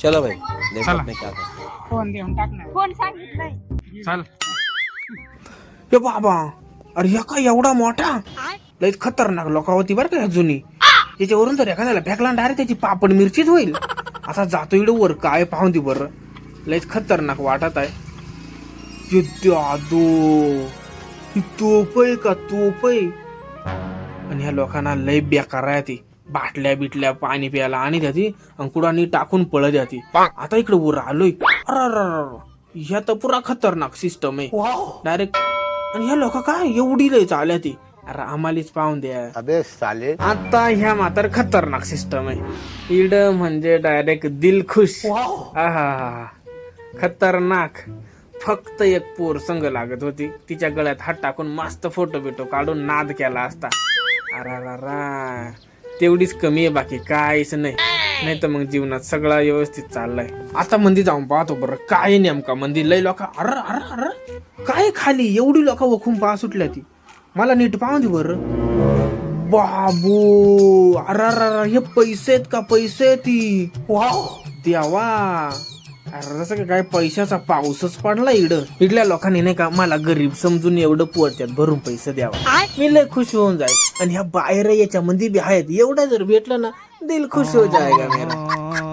चलो भाई देखो चला. अपने क्या करते हैं। फोन देऊन टाक ना. कोण सांगितलंय. चल. ए बाबा अरे ह्या काय एवढा मोठा? लयच खतरनाक लोका होती बरं का ह्या जुनी. त्याच्यावरून जर एखाद्याला फेकला डायरेक्ट त्याची पापड मिरचीच होईल. आता जातो इकडे वर काय पाहून ती बरं. लयच खतरनाक वाटत आहे. ये दादो ही तोप आहे का तोप आहे आणि ह्या लोकांना लय बेकार आहे ती. बाटल्या बिटल्या पाणी प्यायला आणि द्या ती टाकून पळ द्या ती आता इकडे वर आलोय ह्या तर पुरा खतरनाक सिस्टम आहे. डायरेक्ट आणि ह्या लोक काय एवढी लय चालल्या ती अरे आम्हालाच पाहून द्या. अबे साले. आता ह्या मात्र खतरनाक सिस्टम आहे. इड म्हणजे डायरेक्ट दिल खुश. आहा खतरनाक. फक्त एक पोर संग लागत होती. तिच्या गळ्यात हात टाकून मस्त फोटो बिटो काढून नाद केला असता. अरा तेवढीच कमी आहे बाकी काहीच नाही. नाही तर मग जीवनात सगळा व्यवस्थित चाललाय. आता मंदी जाऊन पाहतो बरं काय नेमका मंदी? लय लोक अर अर अर काय खाली? एवढी लोक वखून पहा सुटल्या ती. मला नीट पाहून दे बरं. बाबू अर हे पैसे आहेत का? पैसे ती. देवा. अरे जसं का काय पैशाचा पाऊसच पडला इड इडल्या लोकांनी नाही का मला गरीब समजून एवढं पोरत्यात भरून पैसे द्यावा. मी लय खुश होऊन जाईल. आणि ह्या बाहेर याच्यामध्ये बी आहेत. एवढं जर भेटलं ना दिल खुश हो जाएगा मेरा?